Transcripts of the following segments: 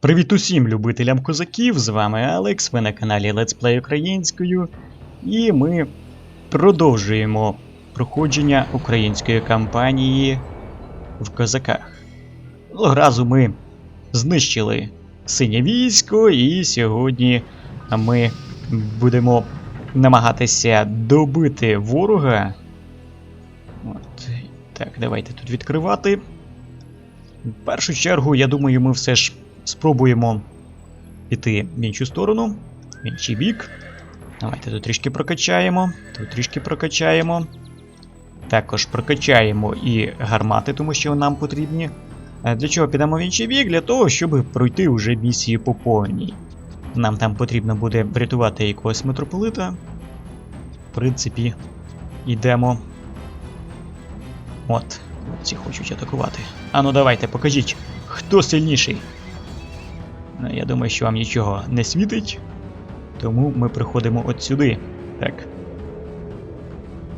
Привіт усім любителям козаків! З вами Алекс, ви на каналі Let's Play Українською. І ми продовжуємо проходження української кампанії в козаках. Разу ми знищили синє військо, і сьогодні ми будемо намагатися добити ворога. От. Так, давайте тут відкривати. В першу чергу, я думаю, ми все ж спробуємо піти в іншу сторону, в інший бік. Давайте тут трішки прокачаємо, тут трішки прокачаємо. Також прокачаємо і гармати, тому що нам потрібні. Е, Для чого підемо в інший бік? Для того, щоб пройти вже місію по повній. Нам там потрібно буде врятувати якогось митрополита. В принципі, йдемо. От, ці хочуть атакувати. Ану, давайте, покажіть, хто сильніший. Я думаю, що вам нічого не світить. Тому ми приходимо от сюди. Так.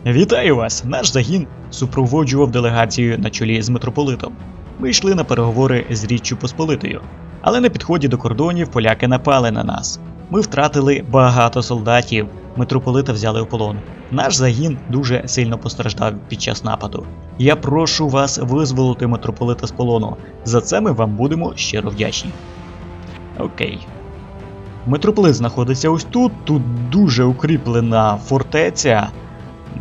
Вітаю вас! Наш загін супроводжував делегацію на чолі з митрополитом. Ми йшли на переговори з Річчю Посполитою. Але на підході до кордонів поляки напали на нас. Ми втратили багато солдатів, митрополита взяли в полон. Наш загін дуже сильно постраждав під час нападу. Я прошу вас визволити митрополита з полону. За це ми вам будемо щиро вдячні. Окей. Митрополит знаходиться ось тут. Тут дуже укріплена фортеця.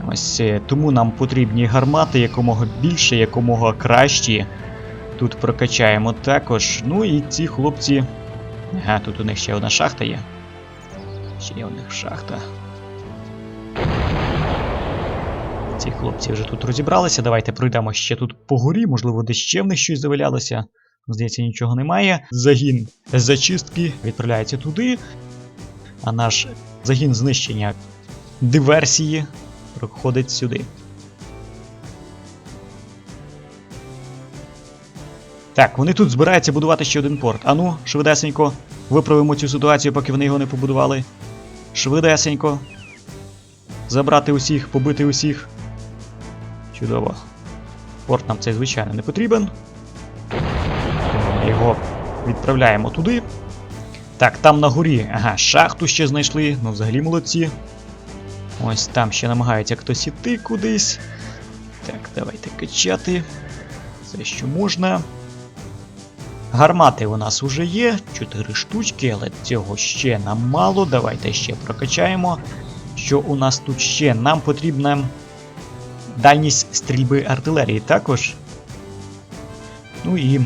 Ось е, тому нам потрібні гармати якомога більше, якомога кращі. Тут прокачаємо також. Ну і ці хлопці. Ага, тут у них ще одна шахта є. Ще є у них шахта. Ці хлопці вже тут розібралися. Давайте пройдемо ще тут по горі, можливо, десь ще в них щось завалялося. Здається, нічого немає. Загін зачистки відправляється туди. А наш загін знищення диверсії проходить сюди. Так, вони тут збираються будувати ще один порт. Ану, швидесенько, виправимо цю ситуацію, поки вони його не побудували. Швидесенько. Забрати усіх, побити усіх. Чудово. Порт нам цей, звичайно, не потрібен. Відправляємо туди. Так, там на горі, ага, шахту ще знайшли, ну взагалі молодці. Ось там ще намагається хтось іти кудись. Так, давайте качати. Все, що можна. Гармати у нас уже є, 4 штучки, але цього ще нам мало. Давайте ще прокачаємо. Що у нас тут ще? Нам потрібна дальність стрільби артилерії також. Ну і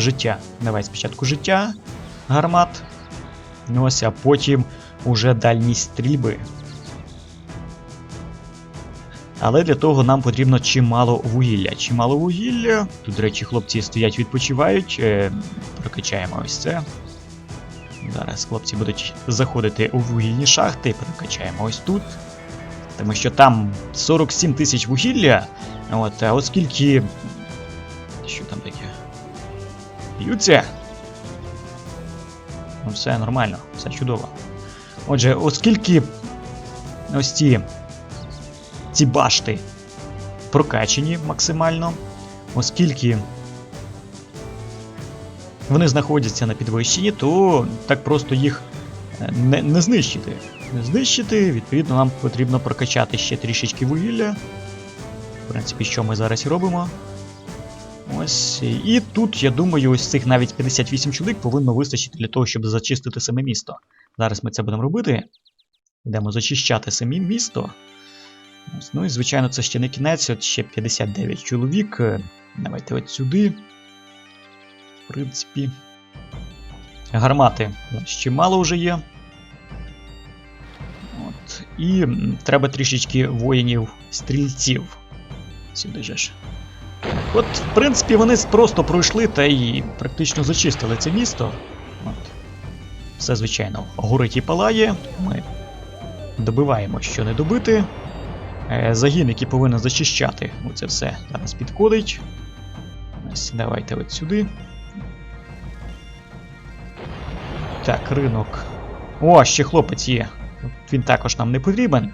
життя. Давай спочатку життя гармат. Ну ось, а потім уже дальність стрільби. Але для того нам потрібно чимало вугілля. Чимало вугілля. Тут, до речі, хлопці стоять, відпочивають. Е, прокачаємо ось це. Зараз хлопці будуть заходити у вугільні шахти, прокачаємо ось тут. Тому що там 47 тисяч вугілля. От, а оскільки. Що там таке? Б'ються? Ну, все нормально, все чудово. Отже, оскільки ось ці, ці башти прокачені максимально, оскільки вони знаходяться на підвищенні, то так просто їх е, не, не знищити. Не знищити, відповідно, нам потрібно прокачати ще трішечки вугілля. В принципі, що ми зараз і робимо. Ось. І тут, я думаю, ось цих навіть 58 чоловік повинно вистачити для того, щоб зачистити саме місто. Зараз ми це будемо робити. Йдемо зачищати самі місто. Ось. Ну і, звичайно, це ще не кінець, от ще 59 чоловік. Давайте от сюди. В принципі. Гармати ще мало вже є. От. І треба трішечки воїнів-стрільців. Сюди же ж. От, в принципі, вони просто пройшли та й практично зачистили це місто. От. Все, звичайно, горить і палає. Ми добиваємо, що не добити. Е, Загін, який повинен зачищати, оце все зараз підходить. Ось, давайте от сюди. Так, ринок. О, ще хлопець є. Він також нам не потрібен.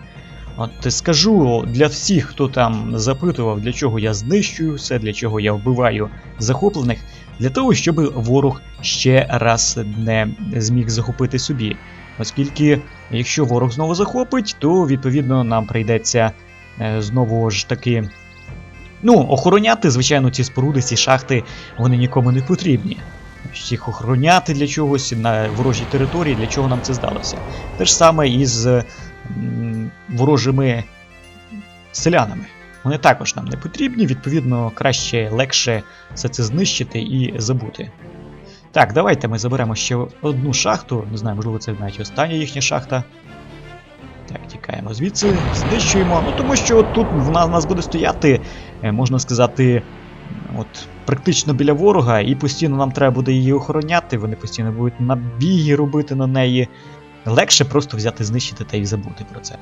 От скажу для всіх, хто там запитував, для чого я знищую все, для чого я вбиваю захоплених. для того, щоб ворог ще раз не зміг захопити собі. Оскільки, якщо ворог знову захопить, то відповідно нам прийдеться е, знову ж таки. Ну, охороняти, звичайно, ці споруди, ці шахти, вони нікому не потрібні. Їх охороняти для чогось на ворожій території, для чого нам це здалося. Те ж саме і з ворожими селянами. Вони також нам не потрібні, відповідно, краще, легше все це знищити і забути. Так, давайте ми заберемо ще одну шахту. Не знаю, можливо, це навіть остання їхня шахта. Так, тікаємо звідси, знищуємо. Ну тому що тут в нас, в нас буде стояти, е, можна сказати, от практично біля ворога, і постійно нам треба буде її охороняти. Вони постійно будуть набіги робити на неї. Легше просто взяти, знищити та й забути про це.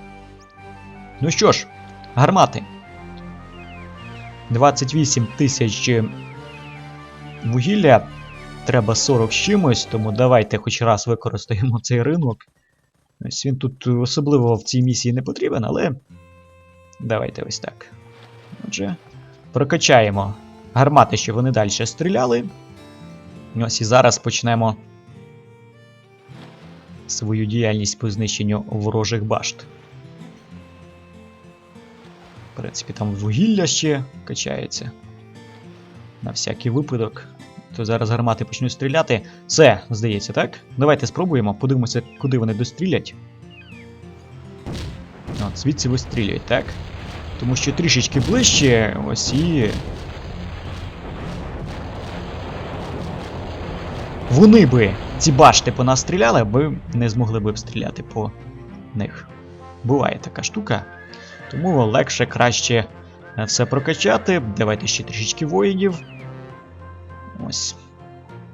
Ну що ж, гармати. 28 тисяч вугілля. Треба 40 з чимось, тому давайте хоч раз використаємо цей ринок. Ось він тут особливо в цій місії не потрібен, але. Давайте ось так. Отже, прокачаємо гармати, щоб вони далі стріляли. Ось і зараз почнемо свою діяльність по знищенню ворожих башт. В принципі, там вугілля ще качається. На всякий випадок. То зараз гармати почнуть стріляти. Все, здається, так? Давайте спробуємо, подивимося, куди вони дострілять. От, звідси вистрілюють, так? Тому що трішечки ближче, ось і. Вони би ці башти по нас стріляли, аби не змогли б стріляти по них. Буває така штука. Тому легше, краще все прокачати. Давайте ще трішечки воїнів. Ось.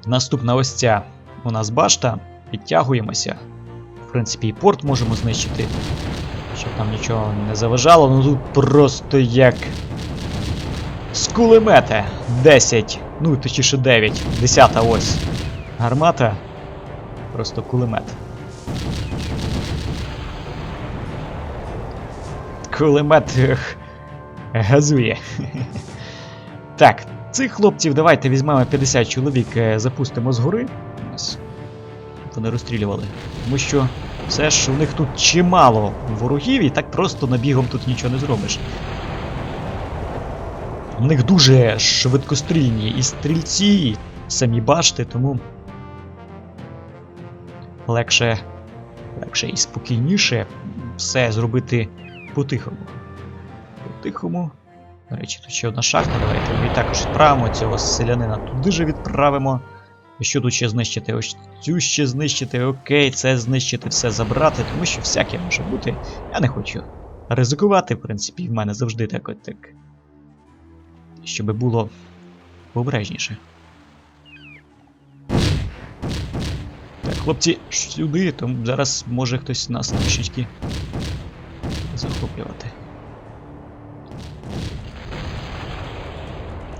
Наступна ось ця у нас башта. Підтягуємося. В принципі, і порт можемо знищити. Щоб там нічого не заважало. Ну тут просто як. З кулемета 10. Ну, точніше 9. 10 ось. Гармата. Просто кулемет. Кулемет газує. Так, цих хлопців давайте візьмемо 50 чоловік, е, запустимо згори. Вони розстрілювали. Тому що все ж у них тут чимало ворогів, і так просто набігом тут нічого не зробиш. У них дуже швидкострільні і стрільці, і самі башти, тому легше, легше і спокійніше все зробити по-тихому. По-тихому. До речі, тут ще одна шахта, давайте ми також відправимо цього селянина туди же відправимо. І що тут ще знищити? Ось цю ще знищити, окей, це знищити, все забрати, тому що всяке може бути. Я не хочу ризикувати, в принципі, в мене завжди так от так. Щоб було обережніше. Хлопці, сюди, там зараз може хтось нас трішечки захоплювати.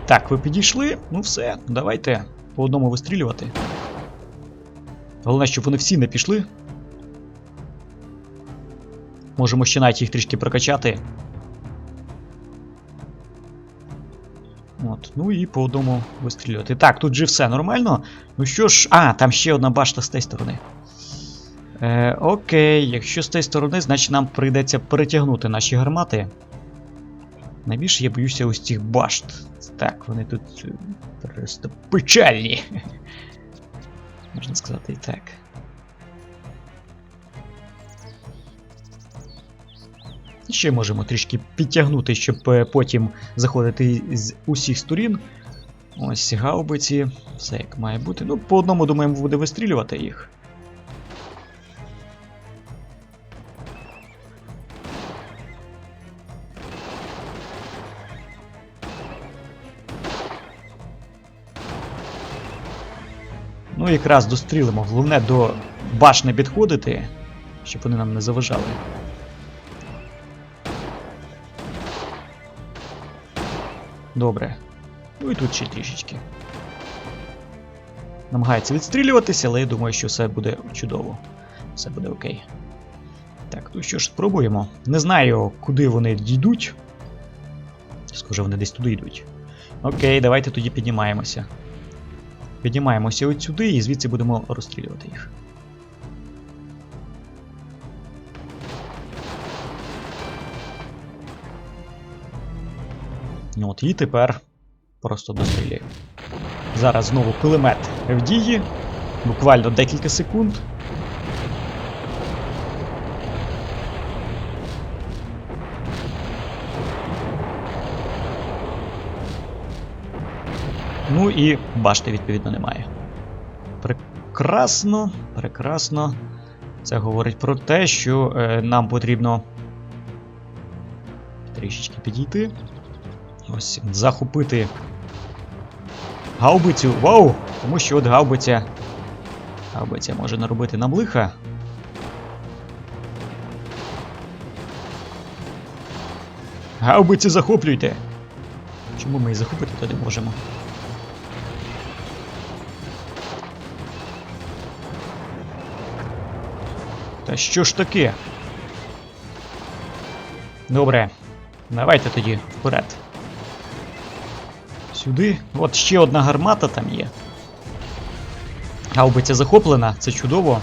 Так, ви підійшли? Ну все, давайте по одному вистрілювати. Головне, щоб вони всі не пішли. Можемо ще навіть їх трішки прокачати. От, ну і по одному вистрілювати. Так, тут же все нормально. Ну що ж, а, там ще одна башта з тієї сторони. Е, Окей, якщо з тієї сторони, значить нам прийдеться перетягнути наші гармати. Найбільше я боюся ось цих башт. Так, вони тут е, просто печальні. Можна сказати і так. Ще можемо трішки підтягнути, щоб е, потім заходити з усіх сторін. Ось гаубиці, все як має бути. Ну, по одному, думаємо, буде вистрілювати їх. Ну, якраз дострілимо. Головне до баш не підходити, щоб вони нам не заважали. Добре. Ну і тут ще трішечки. Намагається відстрілюватися, але я думаю, що все буде чудово. Все буде окей. Так, ну що ж, спробуємо. Не знаю, куди вони дійдуть. Схоже, вони десь туди йдуть. Окей, давайте тоді піднімаємося. Піднімаємося от сюди і звідси будемо розстрілювати їх. От і тепер просто достріляю. Зараз знову кулемет в дії. Буквально декілька секунд. Ну і башти, відповідно, немає. Прекрасно, прекрасно. Це говорить про те, що е, нам потрібно трішечки підійти. Ось захопити гаубицю. Вау! Тому що от гаубиця. Гаубиця може наробити нам лиха. Гаубиці захоплюйте! Чому ми її захопити не можемо? Та що ж таке? Добре, давайте тоді вперед. Сюди. От ще одна гармата там є. Гаубиця захоплена, це чудово.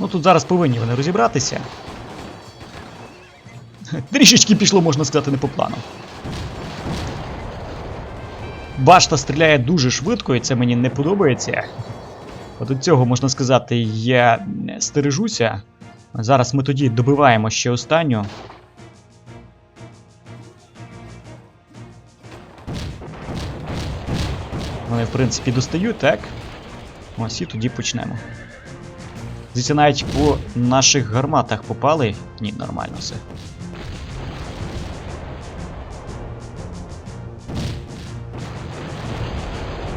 Ну тут зараз повинні вони розібратися. Трішечки пішло, можна сказати, не по плану. Башта стріляє дуже швидко, і це мені не подобається. От від цього можна сказати, я стережуся. Зараз ми тоді добиваємо ще останню. В принципі, достають, так? Ось і тоді почнемо. Звідси навіть по наших гарматах попали. Ні, нормально все.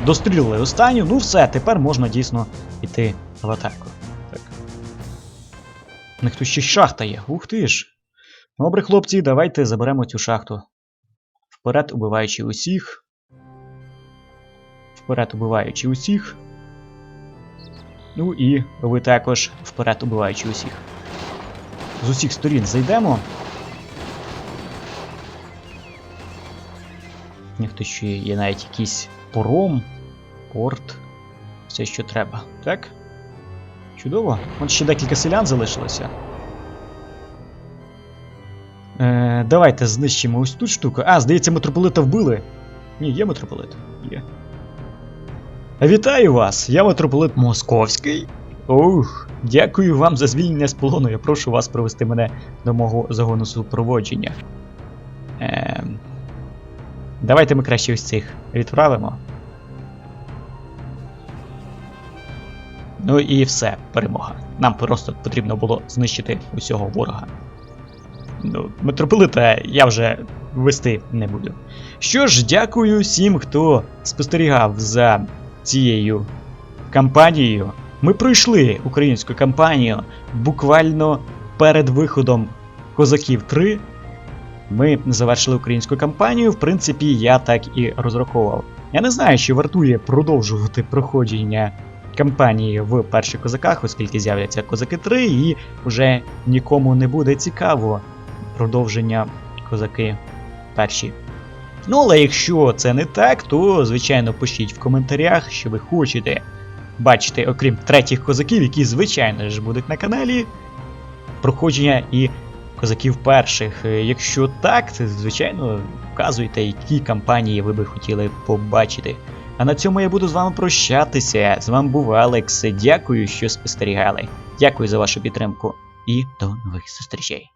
Дострілили останню, ну все, тепер можна дійсно йти в атаку. Так. У них тут ще шахта є. Ух ти ж. Добре, хлопці, давайте заберемо цю шахту. Вперед, убиваючи усіх. Вперед, убиваючи усіх. Ну і ви також вперед, убиваючи усіх. З усіх сторін зайдемо. Ніхто ще є навіть якийсь пором, порт, все, що треба. Так? Чудово. От ще декілька селян залишилося. Е, давайте знищимо ось тут штуку. А, здається, митрополита вбили. Ні, є митрополит. Є. Вітаю вас! Я митрополит Московський. Ух, дякую вам за звільнення з полону. Я прошу вас провести мене до мого загону супроводження. Ем... Давайте ми краще ось цих відправимо. Ну і все, перемога. Нам просто потрібно було знищити усього ворога. Ну, митрополита я вже вести не буду. Що ж, дякую всім, хто спостерігав за цією кампанією. Ми пройшли українську кампанію буквально перед виходом Козаків 3. Ми завершили українську кампанію. В принципі, я так і розраховував. Я не знаю, чи вартує продовжувати проходження кампанії в перших козаках, оскільки з'являться козаки 3, і вже нікому не буде цікаво продовження козаки перші. Ну, але якщо це не так, то звичайно пишіть в коментарях, що ви хочете бачити, окрім третіх козаків, які, звичайно ж, будуть на каналі, проходження і козаків перших. Е, Якщо так, то звичайно вказуйте, які кампанії ви би хотіли побачити. А на цьому я буду з вами прощатися. З вами був Алекс. Дякую, що спостерігали. Дякую за вашу підтримку і до нових зустрічей.